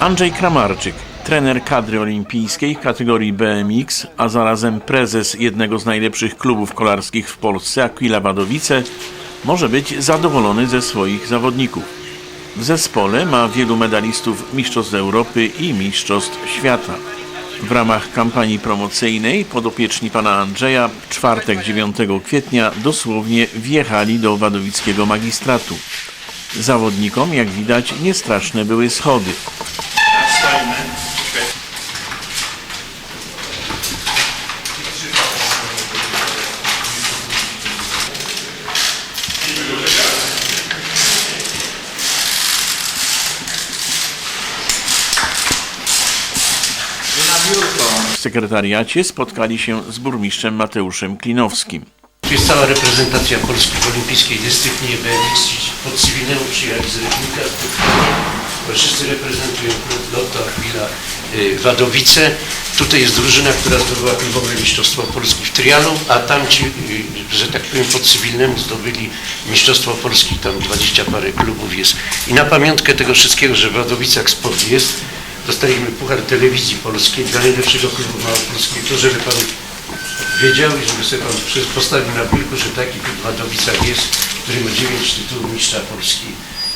Andrzej Kramarczyk, trener kadry olimpijskiej w kategorii BMX, a zarazem prezes jednego z najlepszych klubów kolarskich w Polsce, Aquila Wadowice, może być zadowolony ze swoich zawodników. W zespole ma wielu medalistów Mistrzostw Europy i Mistrzostw Świata. W ramach kampanii promocyjnej podopieczni pana Andrzeja w czwartek 9 kwietnia dosłownie wjechali do wadowickiego magistratu. Zawodnikom, jak widać, niestraszne były schody. W sekretariacie spotkali się z burmistrzem Mateuszem Klinowskim. Jest cała reprezentacja Polski w olimpijskiej dyscyplinie BMX. Pod cywilnemu przyjechali z Rybnika, wszyscy reprezentują klub Lotto y, Wadowice. Tutaj jest drużyna, która zdobyła klubowe mistrzostwo Polski w trialu, a tamci, y, że tak powiem, pod cywilnemu zdobyli mistrzostwo Polski. Tam 20 parę klubów jest. I na pamiątkę tego wszystkiego, że w Wadowicach sport jest, dostaliśmy puchar telewizji polskiej dla najlepszego klubu małopolskiego, żeby pan wiedział i żeby sobie pan postawił na biurku, że taki klub w Wadowicach jest, który ma 9 tytułów mistrza Polski.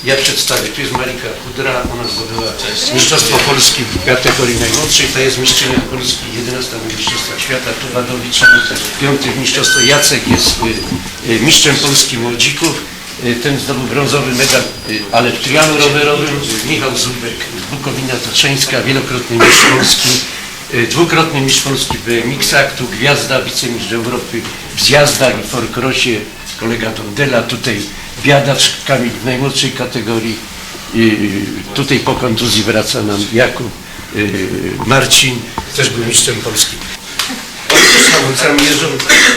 Ja przedstawię, tu jest Marika Kudra, ona zdobyła mistrzostwo Polski w kategorii najmłodszej, to jest mistrzynia Polski, 11 mistrzostwa świata, tu Wadowiczan, piąty mistrzostwo, Jacek jest y, y, mistrzem Polski młodzików, Y, ten zdobył brązowy medal, y, ale w trialu rowerowym, Michał Zubek, Bukowina Tatrzeńska, wielokrotny mistrz Polski, y, dwukrotny mistrz Polski w BMX-ach, tu gwiazda, wicemistrz Europy w zjazdach i forkrosie, kolega Dondela, tutaj biadacz Kamil w najmłodszej kategorii, tutaj po kontuzji wraca nam Jakub y, Marcin, też był mistrzem Polski. Hamulcami jeżdżą,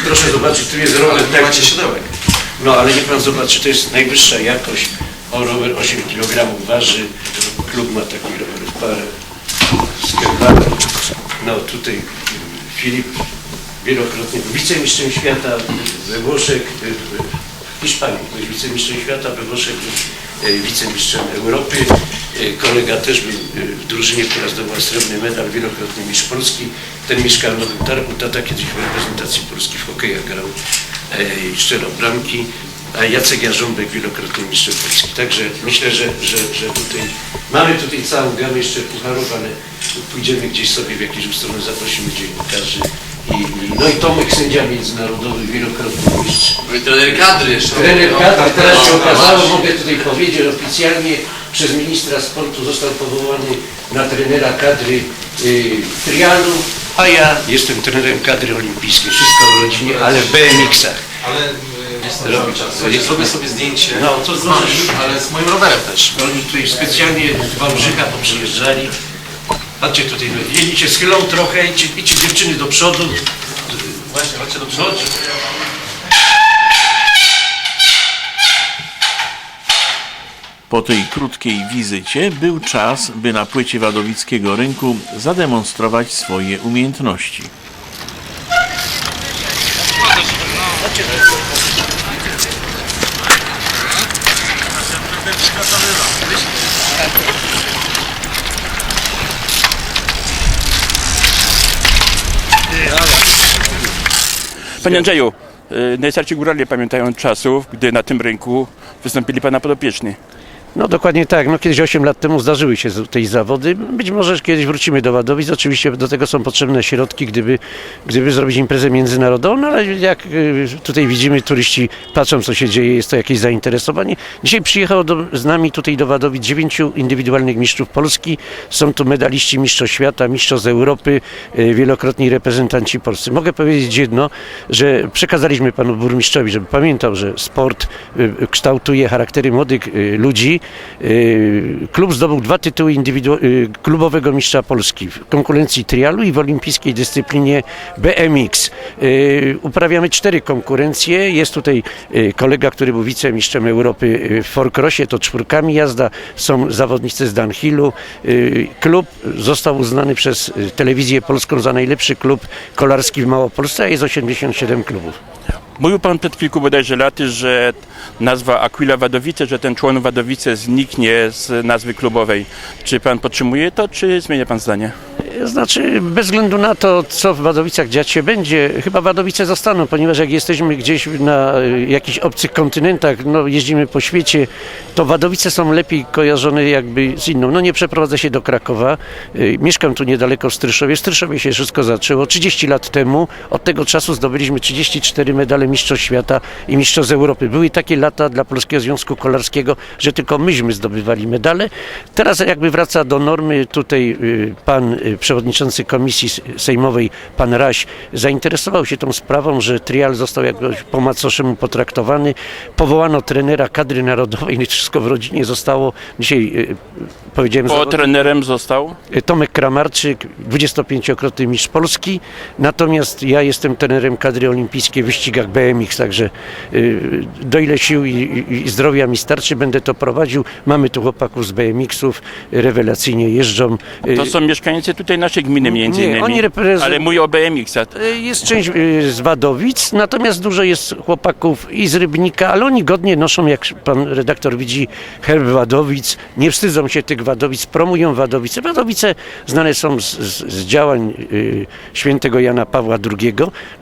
proszę zobaczyć, tu jest rower. tak- macie siodełek. no ale niech pan zobaczy, to jest najwyższa jakość. O, rower 8 kg waży. Klub ma taki rower parę. Skerbata. No tutaj y, Filip wielokrotnie był wicemistrzem świata we Włoszech, y, Hiszpanii był wicemistrzem świata, we Włoszech y, wicemistrzem Europy. Y, Kolega też był y, w drużynie, która zdobyła srebrny medal, wielokrotny mistrz Polski. Ten mieszka w Nowym Targu, tata kiedyś w reprezentacji Polski w hokejach grał e, i strzelał bramki, a Jacek Jarząbek wielokrotnie mistrzem Polski. Także myślę, że, że, że tutaj mamy tutaj całą gamę jeszcze pucharów, ale pójdziemy gdzieś sobie w jakieś stronę, zaprosimy dziennikarzy. I, i, no i Tomek, sędzia międzynarodowy, wielokrotny mistrz. Trener kadry jeszcze. Trener kadry, tak, teraz się no, okazało, właśnie. mogę tutaj powiedzieć oficjalnie, przez ministra sportu został powołany na trenera kadry y, trialu, a ja jestem trenerem kadry olimpijskiej, wszystko w rodzinie, ale w BMX-ach. Ale y, jest robi czas. Słuchajcie, zrobię sobie zdjęcie. No, to z ale z moim rowerem też. Oni tutaj specjalnie z Wałbrzycha poprzyjeżdżali. Patrzcie tutaj, no, jedni się schylą trochę, idźcie, idźcie dziewczyny do przodu. Właśnie, chodźcie do przodu. Po tej krótkiej wizycie był czas, by na płycie wadowickiego rynku zademonstrować swoje umiejętności. Panie Andrzeju, y, najstarsi górale pamiętają czasów, gdy na tym rynku wystąpili Pana podopieczni. No dokładnie tak. No, kiedyś 8 lat temu zdarzyły się tej zawody. Być może kiedyś wrócimy do Wadowic. Oczywiście do tego są potrzebne środki, gdyby, gdyby zrobić imprezę międzynarodową, no, ale jak y, tutaj widzimy, turyści patrzą co się dzieje, jest to jakieś zainteresowanie. Dzisiaj przyjechało do, z nami tutaj do Wadowic dziewięciu indywidualnych mistrzów Polski. Są tu medaliści mistrzostw świata, mistrzostw Europy, y, wielokrotni reprezentanci polscy. Mogę powiedzieć jedno, że przekazaliśmy panu burmistrzowi, żeby pamiętał, że sport y, kształtuje charaktery młodych ludzi. Y, Klub zdobył dwa tytuły y, klubowego mistrza Polski w konkurencji trialu i w olimpijskiej dyscyplinie BMX. Y, Uprawiamy cztery konkurencje. Jest tutaj kolega, który był wicemistrzem Europy w Forkrosie, to czwórkami jazda. Są zawodnicy z Dunhillu. Klub został uznany przez telewizję polską za najlepszy klub kolarski w Małopolsce, a jest 87 klubów. Mówił pan przed kilku bodajże laty, że nazwa Aquila Wadowice, że ten człon Wadowice zniknie z nazwy klubowej. Czy pan podtrzymuje to, czy zmienia pan zdanie? Znaczy, bez względu na to, co w Wadowicach dziać się będzie, chyba Wadowice zostaną, ponieważ jak jesteśmy gdzieś na y, jakichś obcych kontynentach, no jeździmy po świecie, to Wadowice są lepiej kojarzone jakby z inną. No nie przeprowadzę się do Krakowa, y, mieszkam tu niedaleko w Stryszowie. W Stryszowie się wszystko zaczęło 30 lat temu. Od tego czasu zdobyliśmy 34 medale Mistrzostw Świata i Mistrzostw Europy. Były takie lata dla Polskiego Związku Kolarskiego, że tylko myśmy zdobywali medale. Teraz jakby wraca do normy tutaj y, pan y, przewodniczący komisji sejmowej, pan Raś, zainteresował się tą sprawą, że trial został jakoś po macoszemu potraktowany. Powołano trenera kadry narodowej, no wszystko w rodzinie zostało. Dzisiaj y, powiedziałem... Zawod- trenerem został Tomek Kramarczyk, 25-krotny mistrz Polski, natomiast ja jestem trenerem kadry olimpijskiej w wyścigach BMX, także y, do ile sił i, zdrowia mi starczy, będę to prowadził. Mamy tu chłopaków z BMX-ów, rewelacyjnie jeżdżą. Y, To są mieszkańcy tutaj naszej gminy między Nie, innymi. oni reprezentują- Ale mówię o BMX-a. y, Jest część y, z Wadowic, natomiast dużo jest chłopaków i z Rybnika, ale oni godnie noszą, jak pan redaktor widzi, herb Wadowic, nie wstydzą się tych Wadowic, promują Wadowice. Wadowice znane są z, z, z działań y, świętego Jana Pawła II,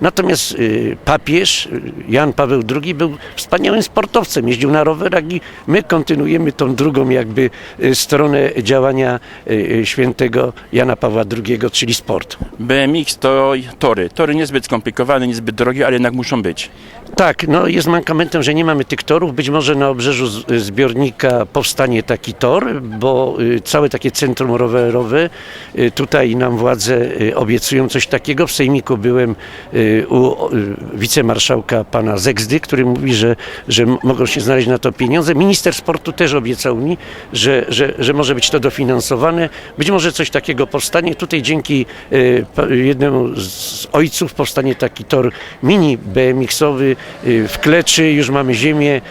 natomiast y, papież y, Jan Paweł II był wspaniałym sportowcem, jeździł na rowerach i my kontynuujemy tą drugą jakby y, stronę działania y, świętego Jana Pawła II, czyli sport. BMX to tory. Tory niezbyt skomplikowane, niezbyt drogie, ale jednak muszą być. Tak, no jest mankamentem, że nie mamy tych torów. Być może na obrzeżu zbiornika powstanie taki tor, bo całe takie centrum rowerowe, tutaj nam władze obiecują coś takiego. W Sejmiku byłem u y, wicemarszałka pana Zegzdy, który mówi, że, że mogą się znaleźć na to pieniądze. Minister sportu też obiecał mi, że, że, że może być to dofinansowane. Być może coś takiego powstanie. Tutaj dzięki pa- jednemu z ojców powstanie taki tor mini BMX-owy y, w Kleczy. Już mamy ziemię.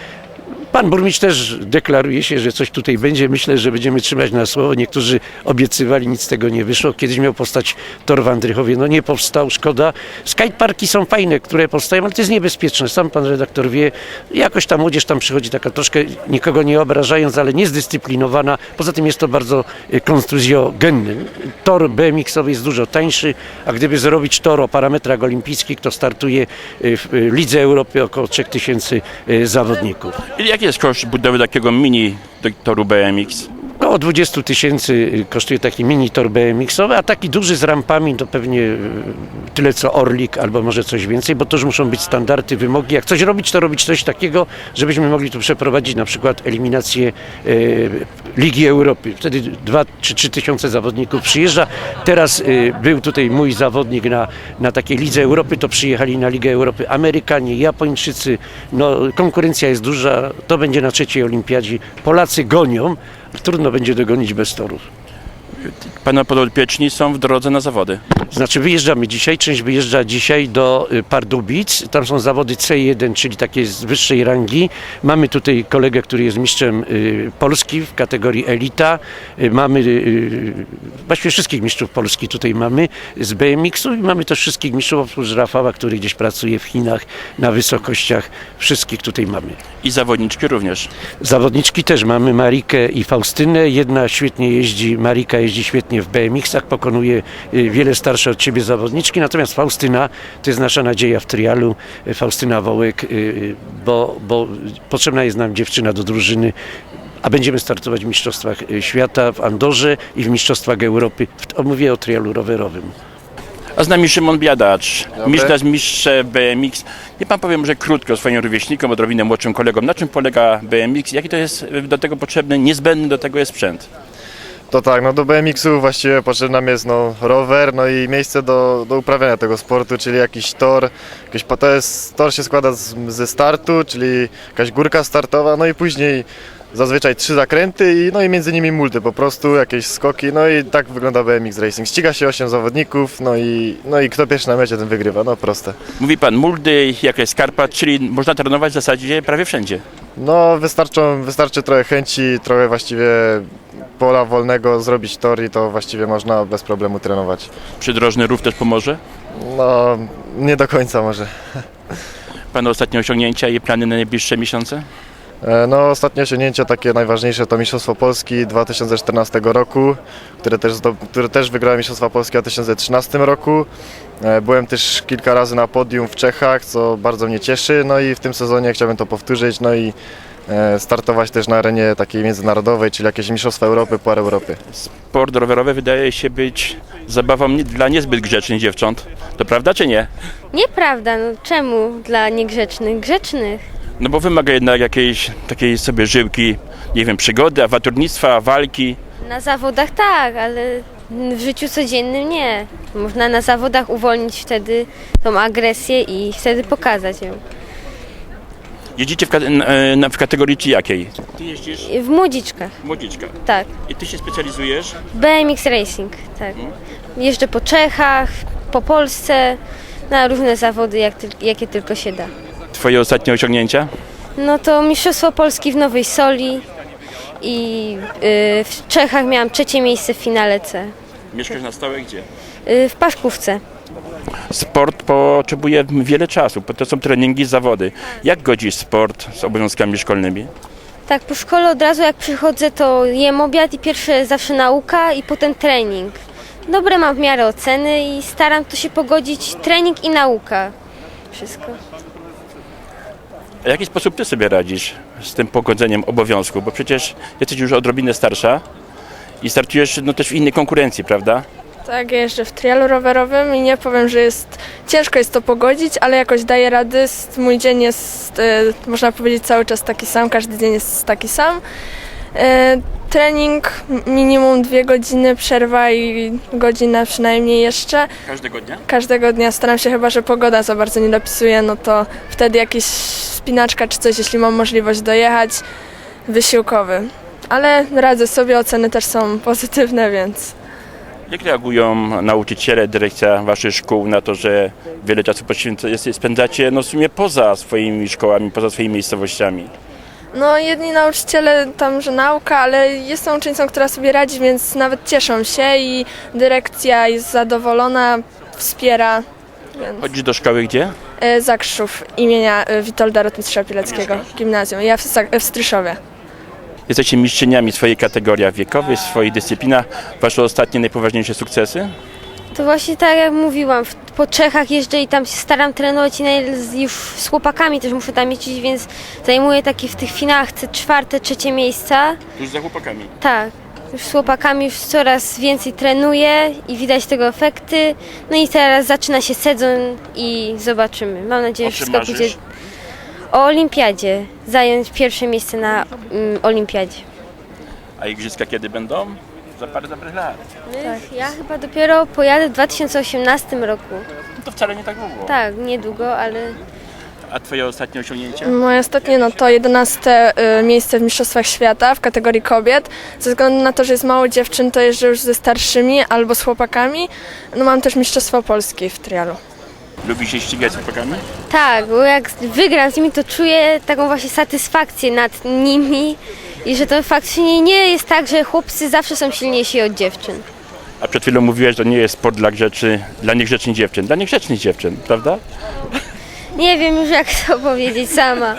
Pan burmistrz też deklaruje się, że coś tutaj będzie. Myślę, że będziemy trzymać na słowo. Niektórzy obiecywali, nic z tego nie wyszło. Kiedyś miał powstać tor w Andrychowie. No nie powstał, szkoda. Skateparki są fajne, które powstają, ale to jest niebezpieczne. Sam pan redaktor wie, jakoś ta młodzież tam przychodzi taka troszkę, nikogo nie obrażając, ale niezdyscyplinowana. Poza tym jest to bardzo y, konstuzjogenny. Tor BMX-owy jest dużo tańszy, a gdyby zrobić tor o parametrach olimpijskich, to startuje y, w y, Lidze Europy około 3000 y, zawodników. Jaki jest koszt budowy takiego mini toru BMX? Około 20 tysięcy y, kosztuje taki mini tor BMX-owy, a taki duży z rampami to pewnie y, tyle co Orlik albo może coś więcej, bo to już muszą być standardy, wymogi. Jak coś robić, to robić coś takiego, żebyśmy mogli tu przeprowadzić na przykład eliminację y, Ligi Europy. Wtedy 2 czy 3 tysiące zawodników przyjeżdża. Teraz był tutaj mój zawodnik na, na takiej Lidze Europy, to przyjechali na Ligę Europy Amerykanie, Japończycy. No, konkurencja jest duża, to będzie na trzeciej olimpiadzie. Polacy gonią, trudno będzie dogonić bez torów. Pana podopieczni są w drodze na zawody. Znaczy wyjeżdżamy dzisiaj, część wyjeżdża dzisiaj do y, Pardubic, tam są zawody C1, czyli takie z wyższej rangi. Mamy tutaj kolegę, który jest mistrzem y, Polski w kategorii elita. Y, Mamy właściwie wszystkich mistrzów Polski tutaj mamy z BMX-u i mamy też wszystkich mistrzów oprócz Rafała, który gdzieś pracuje w Chinach na wysokościach. Wszystkich tutaj mamy. I zawodniczki również. Zawodniczki też mamy Marikę i Faustynę. Jedna świetnie jeździ, Marika jeździ świetnie w BMX-ach, pokonuje y, wiele starsze od siebie zawodniczki, natomiast Faustyna to jest nasza nadzieja w trialu, y, Faustyna Wołek, y, bo, bo potrzebna jest nam dziewczyna do drużyny, a będziemy startować w Mistrzostwach Świata w Andorze i w Mistrzostwach Europy. W- Mówię o trialu rowerowym. A z nami Szymon Biadacz, mistrz z mistrze BMX. Nie pan powiem, że krótko swoim rówieśnikom, odrobinę młodszym kolegom, na czym polega BMX, jaki to jest do tego potrzebny, niezbędny do tego jest sprzęt. To tak, no do BMX-u właściwie potrzebny nam jest no, rower, no i miejsce do, do uprawiania tego sportu, czyli jakiś tor. To jest, tor się składa z, ze startu, czyli jakaś górka startowa, no i później zazwyczaj trzy zakręty i, no i między nimi multy, po prostu jakieś skoki, no i tak wygląda BMX Racing. Ściga się 8 zawodników, no i, no i kto pierwszy na mecie, ten wygrywa, no proste. Mówi pan muldy, jakaś skarpa, czyli można trenować w zasadzie prawie wszędzie. No wystarczą, wystarczy trochę chęci, trochę właściwie pola wolnego zrobić tor i to właściwie można bez problemu trenować. Przydrożny rów też pomoże. No, nie do końca może. Pana ostatnie osiągnięcia i plany na najbliższe miesiące? E, No, ostatnie osiągnięcia takie najważniejsze to Mistrzostwo Polski 2014 roku, które też, które też wygrałem Mistrzostwa Polski w 2013 roku. E, Byłem też kilka razy na podium w Czechach, co bardzo mnie cieszy. No i w tym sezonie chciałbym to powtórzyć, no i e, startować też na arenie takiej międzynarodowej, czyli jakieś Mistrzostwa Europy, Puar Europy. Sport rowerowy wydaje się być zabawą dla niezbyt grzecznych dziewcząt. To prawda czy nie? Nieprawda, no czemu dla niegrzecznych? Grzecznych. No bo wymaga jednak jakiejś takiej sobie żyłki, nie wiem, przygody, awanturnictwa, walki. Na zawodach tak, ale w życiu codziennym nie. Można na zawodach uwolnić wtedy tą agresję i wtedy pokazać ją. Jeździcie w, e, na- w kategorii czy jakiej? Ty jeździsz W młodziczkach, młodziczka. tak. I ty się specjalizujesz? BMX Racing, tak. Jeżdżę po Czechach, po Polsce, na różne zawody, jak tyl- jakie tylko się da. Twoje ostatnie osiągnięcia? No to Mistrzostwo Polski w Nowej Soli i y, w Czechach miałam trzecie miejsce w finale C. Mieszkasz na stałe gdzie? Y, w Paszkówce. Sport potrzebuje wiele czasu, bo to są treningi, zawody. Jak godzisz sport z obowiązkami szkolnymi? Tak, po szkole od razu jak przychodzę, to jem obiad i pierwsze zawsze nauka i potem trening. Dobre mam w miarę oceny i staram to się pogodzić trening i nauka. Wszystko. A w jaki sposób ty sobie radzisz z tym pogodzeniem obowiązku? Bo przecież jesteś już odrobinę starsza i startujesz no, też w innej konkurencji, prawda? Tak, ja jeżdżę w trialu rowerowym i nie powiem, że jest ciężko jest to pogodzić, ale jakoś daję rady. Mój dzień jest, e, można powiedzieć, cały czas taki sam, każdy dzień jest taki sam. E, trening minimum dwie godziny, przerwa i godzina przynajmniej jeszcze. Każdego dnia? Każdego dnia staram się chyba, że pogoda za bardzo nie dopisuje, no to wtedy jakieś spinaczka czy coś, jeśli mam możliwość dojechać, wysiłkowy. Ale radzę sobie, oceny też są pozytywne, więc... Jak reagują nauczyciele, dyrekcja waszych szkół na to, że wiele czasu spędzacie no, w sumie poza swoimi szkołami, poza swoimi miejscowościami? No, jedni nauczyciele tam, że nauka, ale jestem uczennicą, która sobie radzi, więc nawet cieszą się i dyrekcja jest zadowolona, wspiera. Więc. Chodzisz do szkoły gdzie? E, Zakrzów imienia e, Witolda Rotmistrza Pileckiego, gimnazjum. Ja w, w Stryszowie. Jesteście mistrzyniami swojej kategorii wiekowej, w swoich dyscyplinach. Wasze ostatnie, najpoważniejsze sukcesy? To właśnie tak jak mówiłam, po Czechach jeżdżę i tam się staram trenować i już z chłopakami też muszę tam jeździć, więc zajmuję takie w tych finałach te czwarte, trzecie miejsca. Już za chłopakami. Tak, już z chłopakami już coraz więcej trenuję i widać tego efekty. No i teraz zaczyna się sezon i zobaczymy. Mam nadzieję, O że czym wszystko marzysz? pójdzie. O olimpiadzie. Zająć pierwsze miejsce na mm, olimpiadzie. A igrzyska kiedy będą? Za parę dobrych lat. Ja chyba dopiero pojadę w 2018 roku. No to wcale nie tak długo. Tak, niedługo, ale A twoje ostatnie osiągnięcia? Moje ostatnie no to 11 y, miejsce w Mistrzostwach Świata w kategorii kobiet. Ze względu na to, że jest mało dziewczyn, to jeżdżę już ze starszymi albo z chłopakami. No mam też Mistrzostwo Polski w trialu. Lubisz się ścigać z chłopakami? tak, bo jak wygram z nimi, to czuję taką właśnie satysfakcję nad nimi i że to faktycznie nie jest tak, że chłopcy zawsze są silniejsi od dziewczyn. A przed chwilą mówiłeś, że to nie jest sport dla grzeczy, dla niegrzecznych dziewczyn. Dla niegrzecznych dziewczyn, prawda? Nie wiem już jak to powiedzieć sama.